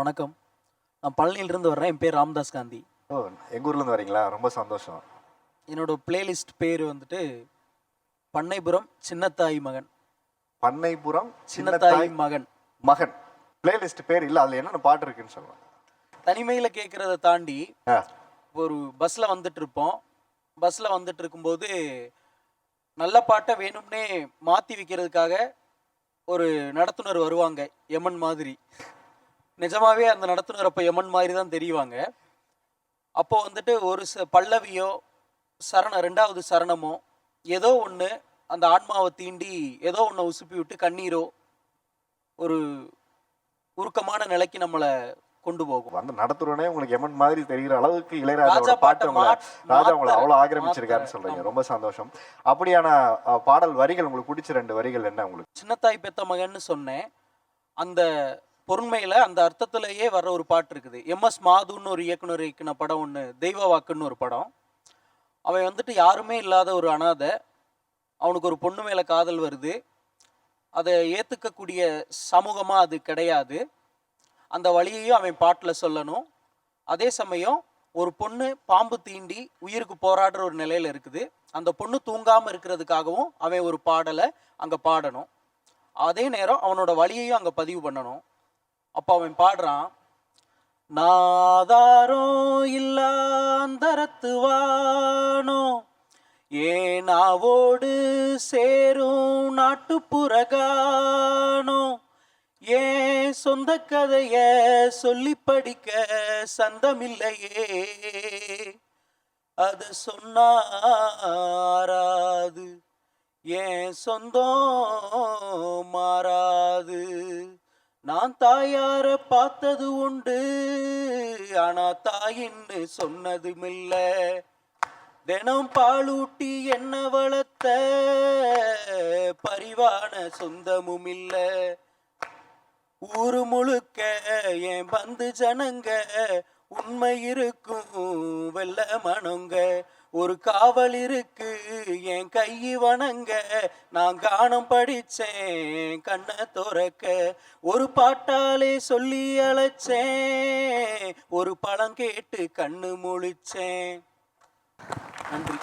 வணக்கம். நான் பழனியிலிருந்து வர்றேன். என் பேர் ராம்தாஸ் காந்தி. ஓ எங்கள் ஊர்லேருந்து வரீங்களா? ரொம்ப சந்தோஷம். என்னோட பிளேலிஸ்ட் பேர் வந்துட்டு பண்ணைபுரம் சின்னத்தாய் மகன். பண்ணைபுரம் சின்னத்தாய் மகன். மகன். பிளேலிஸ்ட் பேர் இல்லை அதில் என்னென்ன பாட்டு இருக்குன்னு சொல்லுவேன் தனிமையில் கேட்குறத தாண்டி ஒரு பஸ்ஸில் வந்துட்டு இருப்போம். பஸ்ஸில் வந்துட்டு இருக்கும்போது நல்ல பாட்டை வேணும்னே மாற்றி வைக்கிறதுக்காக ஒரு நடத்துனர் வருவாங்க எமன் மாதிரி. நிஜமாவே அந்த நடத்துனர் அப்போ எமன் மாதிரி தான் தெரிவாங்க. அப்போ வந்துட்டு ஒரு ச பல்லவியோ சரணம் ரெண்டாவது சரணமோ ஏதோ ஒன்று அந்த ஆன்மாவை தீண்டி ஏதோ ஒன்றை உசுப்பி விட்டு கண்ணீரோ ஒரு உருக்கமான நிலைக்கு நம்மளை கொண்டு போகும். வந்து நடத்துறோனே உங்களுக்கு எமன் மாதிரி தெரிகிற அளவுக்கு இளையராஜாவோட ராஜா பாட்டு உங்களை ராஜா உங்களை அவ்வளோ ஆக்கிரமிச்சிருக்காருன்னு சொல்றீங்க. ரொம்ப சந்தோஷம். அப்படியான பாடல் வரிகள் உங்களுக்கு பிடிச்ச ரெண்டு வரிகள் என்ன உங்களுக்கு? சின்னத்தாய் பெத்த மகன்னு சொன்னேன். அந்த பொருண்மையில் அந்த அர்த்தத்திலேயே வர்ற ஒரு பாட்டு இருக்குது. எம்எஸ் மாதுன்னு ஒரு இயக்குனர் இயக்குன படம் ஒன்று தெய்வ வாக்குன்னு ஒரு படம். அவன் வந்துட்டு யாருமே இல்லாத ஒரு அனாதை. அவனுக்கு ஒரு பொண்ணு மேலே காதல் வருது. அதை ஏற்றுக்கக்கூடிய சமூகமாக அது கிடையாது. அந்த வழியையும் அவன் பாட்டில் சொல்லணும். அதே சமயம் ஒரு பொண்ணு பாம்பு தீண்டி உயிருக்கு போராடுற ஒரு நிலையில் இருக்குது. அந்த பொண்ணு தூங்காமல் இருக்கிறதுக்காகவும் அவன் ஒரு பாடலை அங்கே பாடணும். அதே நேரம் அவனோட வழியையும் அங்கே பதிவு பண்ணணும். அப்போ அவன் பாடுறான் நாதாரோ இல்லாந்தரத்து வானோ ஏனாவோடு சேரும் நாட்டுப்புறகானோ ஏன் சொந்த கதைய சொல்லி படிக்க சந்தமில்லையே? அது சொன்னாராது ஏன் சொந்தம் மாறா நான் தாயார பார்த்தது உண்டு ஆனா தாயின்னு சொன்னதுமில்ல. தினம் பாலூட்டி என்ன வளர்த்த பரிவான சொந்தமும் இல்ல ஊரு முழுக்க என் பந்து ஜனங்க உண்மை இருக்கும் வெள்ள மனங்க ஒரு காவல் இருக்கு என் கை வணங்க நான் கானம் படிச்சேன் கண்ணை துறக்க. ஒரு பாட்டாலே சொல்லி அழைச்சேன் ஒரு பழம் கேட்டு கண்ணு முழிச்சேன். நன்றி.